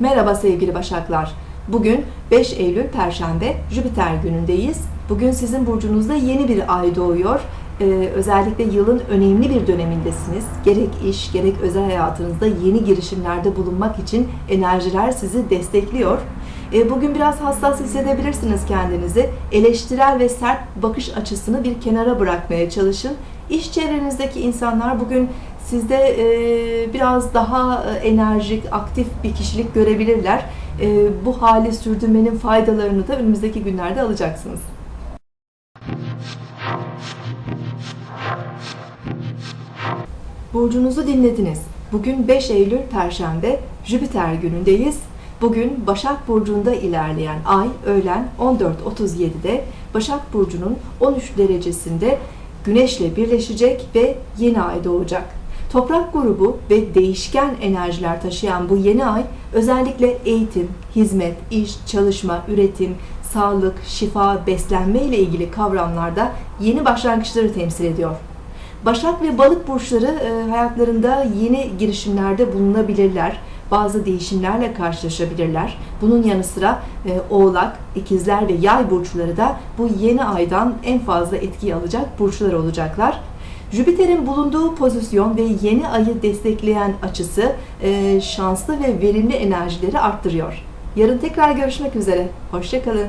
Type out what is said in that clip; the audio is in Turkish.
Merhaba sevgili Başaklar. Bugün 5 Eylül Perşembe Jüpiter günündeyiz. Bugün sizin burcunuzda yeni bir ay doğuyor. Ee, özellikle yılın önemli bir dönemindesiniz. Gerek iş, gerek özel hayatınızda yeni girişimlerde bulunmak için enerjiler sizi destekliyor. Ee, bugün biraz hassas hissedebilirsiniz kendinizi. Eleştirel ve sert bakış açısını bir kenara bırakmaya çalışın. İş çevrenizdeki insanlar bugün sizde e, biraz daha e, enerjik, aktif bir kişilik görebilirler. E, bu hali sürdürmenin faydalarını da önümüzdeki günlerde alacaksınız. Burcunuzu dinlediniz. Bugün 5 Eylül Perşembe, Jüpiter günündeyiz. Bugün Başak Burcu'nda ilerleyen ay öğlen 14.37'de Başak Burcu'nun 13 derecesinde Güneş'le birleşecek ve yeni ay doğacak. Toprak grubu ve değişken enerjiler taşıyan bu yeni ay özellikle eğitim, hizmet, iş, çalışma, üretim, sağlık, şifa, beslenme ile ilgili kavramlarda yeni başlangıçları temsil ediyor. Başak ve balık burçları e, hayatlarında yeni girişimlerde bulunabilirler. Bazı değişimlerle karşılaşabilirler. Bunun yanı sıra e, oğlak, ikizler ve yay burçları da bu yeni aydan en fazla etki alacak burçlar olacaklar. Jüpiter'in bulunduğu pozisyon ve yeni ayı destekleyen açısı e, şanslı ve verimli enerjileri arttırıyor. Yarın tekrar görüşmek üzere. Hoşçakalın.